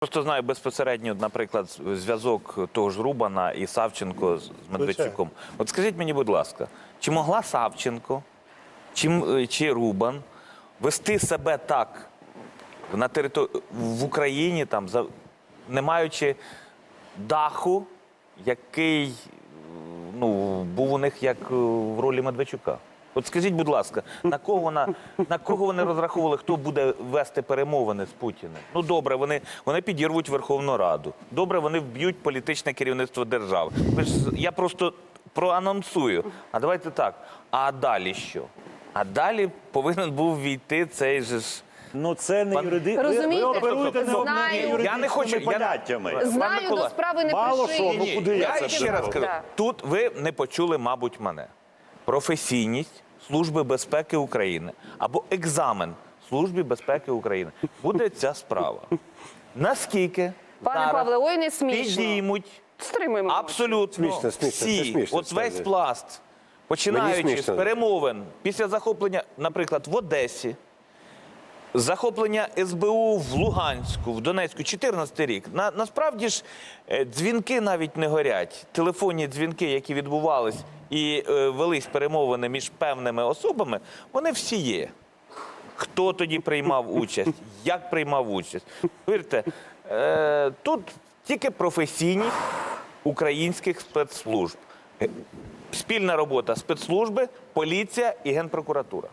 Просто знаю безпосередньо, наприклад, зв'язок того ж Рубана і Савченко з Медведчуком. От скажіть мені, будь ласка, чи могла Савченко, чи, е, чи Рубан вести себе так на територ... в Україні, там, за... не маючи даху, який ну, був у них як е, в ролі Медведчука? От скажіть, будь ласка, на кого вона на кого вони розраховували, хто буде вести перемовини з Путіним? Ну добре, вони, вони підірвуть Верховну Раду. Добре, вони вб'ють політичне керівництво держави. Ви ж я просто проанонсую. А давайте так. А далі що? А далі повинен був війти цей же ж. Ну це не Пан- юриди... ви- Розумієте, ви оперуєте не знаю. юридичними Я не хочу- я- поняттями. Пан Знаю, Микола, до справи не мало що, ну, куди я я це ще раз кажу. Так. Тут ви не почули, мабуть, мене. Професійність Служби безпеки України або екзамен Служби безпеки України. Буде ця справа. Наскільки Пане зараз Павле, ой, не смішно. підіймуть Стримуємо. абсолютно Смішно, смішно, всі, це смішно, от весь справді. пласт, починаючи з смішно. перемовин після захоплення, наприклад, в Одесі, захоплення СБУ в Луганську, в Донецьку, 14 рік. На, насправді ж е, дзвінки навіть не горять. Телефонні дзвінки, які відбувались і е, велись перемовини між певними особами, вони всі є. Хто тоді приймав участь, як приймав участь. Повірте, е, тут тільки професійність українських спецслужб. Е, Спільна робота спецслужби, поліція і генпрокуратура.